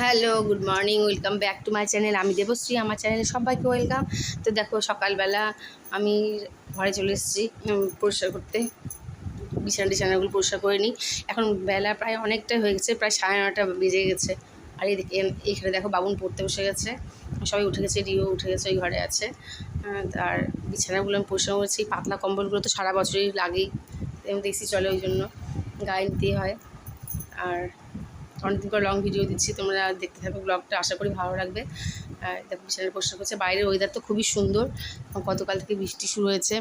Hello, good morning, welcome back to my channel. আমি দেবশ্রী, আমার চ্যানেলে সবাইকে ওয়েলকাম। তো দেখো, সকালবেলা আমি ঘরে চলে এসেছি পরিষ্কার করতে। বিছানা টিছানাগুলো পরিষ্কার করে নিই। এখন বেলা প্রায় অনেকটাই হয়ে গেছে, প্রায় সাড়ে নটা বেজে গেছে। আর এদিকে এখানে দেখো, বাবুন পড়তে বসে গেছে। সবাই উঠে গেছে, রিও উঠে গেছে, ওই ঘরে আছে। আর বিছানাগুলো আমি পরিষ্কার করেছি। পাতলা কম্বলগুলো তো সারা বছরই লাগেই। এমনি এসি চলে ওই জন্য। গায়ে নিতেই হয়। আর অনেকদিন পর লং ভিডিও দিচ্ছি, তোমরা দেখতে থাকো ব্লগটা আশা করি ভালো লাগবে। দেখো বিছানার পোস্টার করছে, বাইরের ওয়েদার তো খুবই সুন্দর গতকাল থেকে বৃষ্টি শুরু হয়েছে।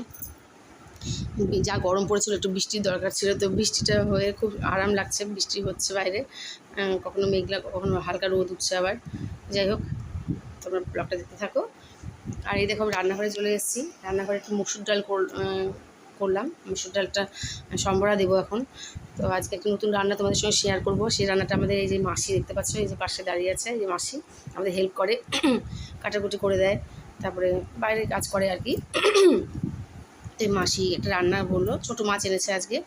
যা গরম পড়েছিল, একটু বৃষ্টির দরকার ছিল, তো বৃষ্টিটা হয়ে খুব আরাম লাগছে, বৃষ্টি হচ্ছে বাইরে। কখনো মেঘলা, কখনো হালকা রোদ উঠছে আবার। যাই হোক, তোমরা ব্লগটা দেখতে থাকো। আর এই দেখো, আমি রান্নাঘরে চলে এসেছি। রান্নাঘরে একটু মুসুর ডাল কর- করলাম। মুসুর ডালটা সম্বরা দেবো এখন। তো আজকে একটা নতুন রান্না তোমাদের সঙ্গে শেয়ার করব। সেই রান্নাটা আমাদের এই যে মাসি দেখতে পাচ্ছ, এই যে পাশে দাঁড়িয়ে আছে, এই যে মাসি আমাদের হেল্প করে, কাটাকুটি করে দেয়, তারপরে বাইরে কাজ করে আর কি। এই মাসি একটা রান্না বলল, ছোটো মাছ এনেছে আজকে,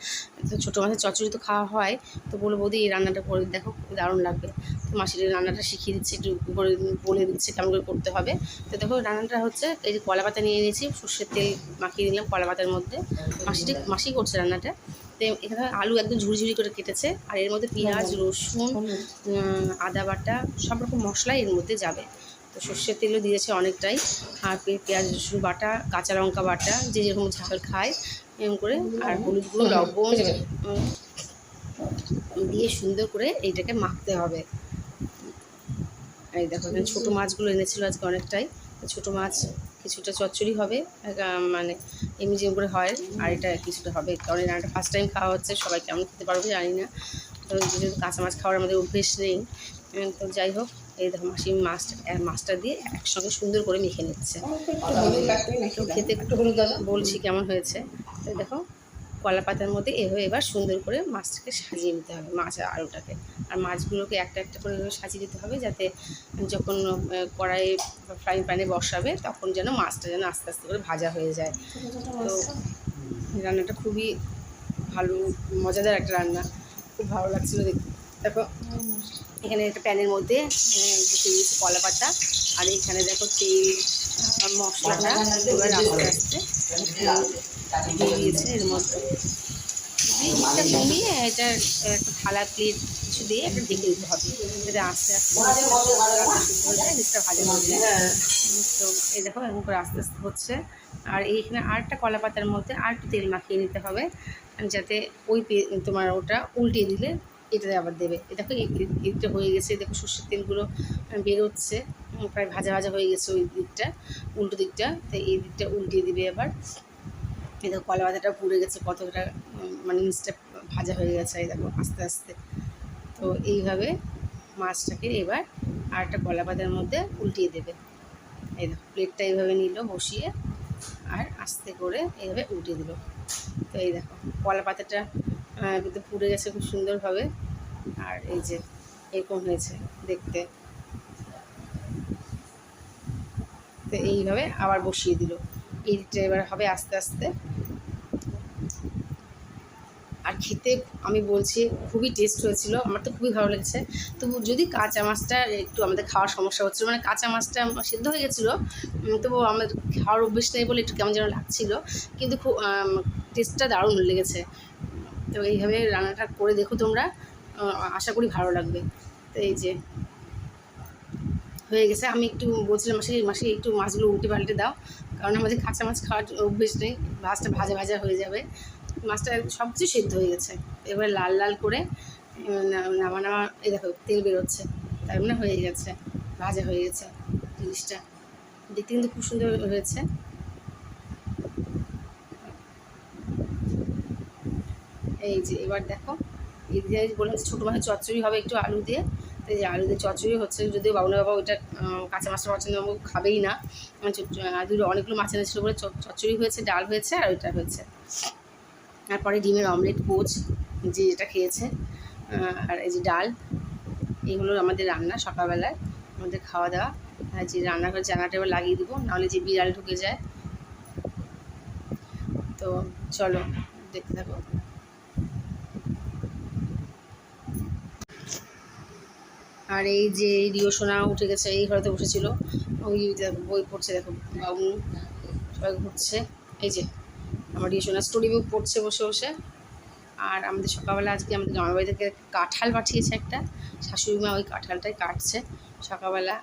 তো ছোটো মাছের চচ্চড়ি তো খাওয়া হয়, তো বলল, বৌদি, এই রান্নাটা করে দেখো, দারুণ লাগবে। তো মাসির রান্নাটা শিখিয়ে দিচ্ছে, একটু করে বলে দিচ্ছে, কেমন করে করতে হবে। তো দেখো, রান্নাটা হচ্ছে, এই যে কলা পাতা নিয়ে নিয়েছি সর্ষের তেল মাখিয়ে দিলাম কলা পাতার মধ্যে। মাসিটি, মাসি করছে রান্নাটা। তো এখানে আলু একদম ঝুড়ি করে কেটেছে আর এর মধ্যে পেঁয়াজ রসুন আদা বাটা সব রকম মশলা এর মধ্যে যাবে। তো সর্ষের তেলও দিয়েছে অনেকটাই আর পেঁয়াজ রসুন বাটা কাঁচা লঙ্কা বাটা যে যেরকম ঝাল খায় এরকম করে আর হলুদ গুঁড়ো লবণ দিয়ে সুন্দর করে এইটাকে মাখতে হবে। এই দেখো এখানে ছোটো মাছগুলো এনেছিল আজকে অনেকটাই। ছোটো মাছ কিছুটা চচ্চড়ি হবে মানে এমনি যেমন করে হয় আর এটা কিছুটা হবে। কারণ এই রান্নাটা ফার্স্ট টাইম খাওয়া হচ্ছে সবাই কেমন খেতে পারবে জানি না। তো যেহেতু কাঁচা মাছ খাওয়ার আমাদের অভ্যেস নেই তো যাই হোক এই দেখো মাসি মাছটা মাছটা দিয়ে একসঙ্গে সুন্দর করে মেখে নিচ্ছে। খেতে একটু বলছি কেমন হয়েছে। তো দেখো কলা পাতার মধ্যে এভাবে এবার সুন্দর করে মাছটাকে সাজিয়ে নিতে হবে, মাছ আর আলুটাকে। আর মাছগুলোকে একটা একটা করে সাজিয়ে দিতে হবে যাতে যখন কড়াইয়ে ফ্রাই প্যানে বসাবে তখন যেন মাছটা যেন আস্তে আস্তে করে ভাজা হয়ে যায়। তো রান্নাটা খুবই ভালো, মজাদার একটা রান্না। খুব ভালো লাগছিল দেখতে। দেখো এখানে একটা প্যানের মধ্যে কলা পাতা। আর এখানে দেখো তেল মশলাটা এবার আস্তে আস্তে এর মধ্যে কমিয়ে এটা একটা থালা প্লেট কিছু দিয়ে একটা ঢেকে দিতে হবে। যাতে আস্তে আস্তে জিনিসটা ভাজা হয়ে যায় তো এই দেখো এরকম করে আস্তে আস্তে হচ্ছে। আর এইখানে আরেকটা কলা পাতার মধ্যে আর তেল মাখিয়ে নিতে হবে, যাতে ওই তোমার ওটা উল্টিয়ে দিলে এটাতে আবার দেবে। এ দেখো, এই- হয়ে গেছে দেখো সর্ষের তেলগুলো বেরোচ্ছে। প্রায় ভাজা ভাজা হয়ে গেছে ওই দিকটা, উল্টো দিকটা। তো এই দিকটা উল্টিয়ে দিবে এবার। এই দেখো কলা পাতাটা পুড়ে গেছে, কতটা মানে নিচটা ভাজা হয়ে গেছে, এই দেখো আস্তে আস্তে। তো এইভাবে মাছটাকে এবার আর একটা কলা পাতার মধ্যে উল্টিয়ে দেবে। এই দেখো প্লেটটা এইভাবে নিল, বসিয়ে, আর আস্তে করে এইভাবে উল্টিয়ে দিল। তো এই দেখো কলা পাতাটা কিন্তু পুড়ে গেছে খুব সুন্দরভাবে। আর এই যে এরকম হয়েছে দেখতে। তো এইভাবে আবার বসিয়ে দিল। এইটা এবার হবে আস্তে আস্তে। আর খেতে আমি বলছি, খুবই টেস্ট হয়েছিল, আমার তো খুবই ভালো লেগেছে। তবু যদি কাঁচা মাছটা একটু আমাদের খাওয়ার সমস্যা হচ্ছিল মানে কাঁচা মাছটা আমার সিদ্ধ হয়ে গেছিল তবু আমাদের খাওয়ার অভ্যেস নেই বলে একটু কেমন যেন লাগছিল। কিন্তু খুব টেস্টটা দারুণ লেগেছে। তো এইভাবে রান্নাটা করে দেখো তোমরা আশা করি ভালো লাগবে। তো এই যে হয়ে গেছে। আমি একটু বলছিলাম, মাসে মাসে, একটু মাছগুলো উল্টে পাল্টে দাও। কারণ আমাদের কাঁচা মাছ খাওয়ার অভ্যেস নেই। মাছটা ভাজা ভাজা হয়ে যাবে। মাছটা সব কিছু সেদ্ধ হয়ে গেছে। এবার লাল লাল করে নামা নামা, এই দেখো, তেল বেরোচ্ছে। তার মানে হয়ে গেছে, ভাজা হয়ে গেছে জিনিসটা। দেখতে কিন্তু খুব সুন্দর হয়েছে। এই যে, এবার দেখো, এই যে, বললাম ছোটো মাছের চচ্চড়ি হবে একটু আলু দিয়ে। তো এই যে আলু দিয়ে চচ্চড়ি হচ্ছে, যদিও বাবুনা বাবা ওইটা কাঁচা মাছটা পছন্দ বাবু খাবেই না। মানে দুটো অনেকগুলো মাছ এনেছিল বলে চ- চচ্চড়ি হয়েছে, ডাল হয়েছে, আর ওইটা হয়েছে। তারপরে ডিমের অমলেট পোচ যে যেটা খেয়েছে আর এই যে ডাল, এগুলো আমাদের রান্না সকালবেলায়, আমাদের খাওয়া দাওয়া আর যে রান্না রান্নাঘর জানাটা এবার লাগিয়ে দেবো, নাহলে যে বিড়াল ঢুকে যায়। তো চলো, দেখতে থাকো। আর এই যে রিও সোনা উঠে গেছে, এই ঘরেতে বসেছিল। ওই বই পড়ছে, দেখো, বাবু সবাই ঘুরছে। এই যে, আমার রিও সোনা স্টোরি বুক পড়ছে বসে বসে। আর আমাদের সকালবেলা আজকে আমাদের গ্রামের বাড়ি থেকে কাঁঠাল পাঠিয়েছে একটা। শাশুড়ি মা ওই কাঁঠালটাই কাটছে সকালবেলা।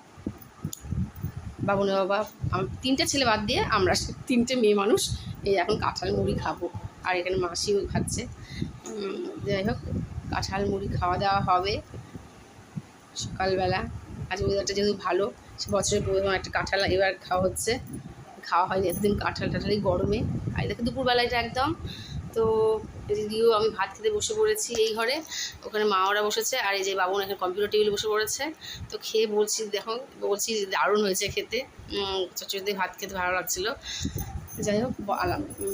বাবুনে বাবা আমার তিনটে ছেলে বাদ দিয়ে আমরা তিনটে মেয়ে মানুষ, এই এখন কাঁঠাল মুড়ি খাব। আর এখানে মাসিও খাচ্ছে। যাই হোক, কাঁঠাল মুড়ি খাওয়া দাওয়া হবে। সকালবেলা। আজ ওয়েদারটা যেহেতু ভালো বছরের প্রথম একটা কাঁঠাল এবার খাওয়া হচ্ছে। খাওয়া হয়নি, এতদিন কাঁঠাল টাঠাল এই গরমে। আর দেখো দুপুরবেলা এটা একদম। তো দিদিও আমি ভাত খেতে বসে পড়েছি এই ঘরে। ওখানে মা ওরা বসেছে, আর এই যে বাবুন এখানে কম্পিউটার টেবিলে বসে পড়েছে। তো খেয়ে বলছি, দেখো, বলছি দারুণ হয়েছে খেতে। দিয়ে ভাত খেতে ভালো লাগছিল। যাই হোক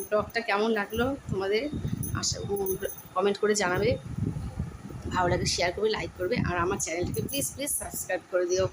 ব্লগটা কেমন লাগল তোমাদের? আশা কমেন্ট করে জানাবে। ভালো লাগে শেয়ার করবে লাইক করবে। আর আমার চ্যানেলটিকে প্লিজ প্লিজ সাবস্ক্রাইব করে দিও।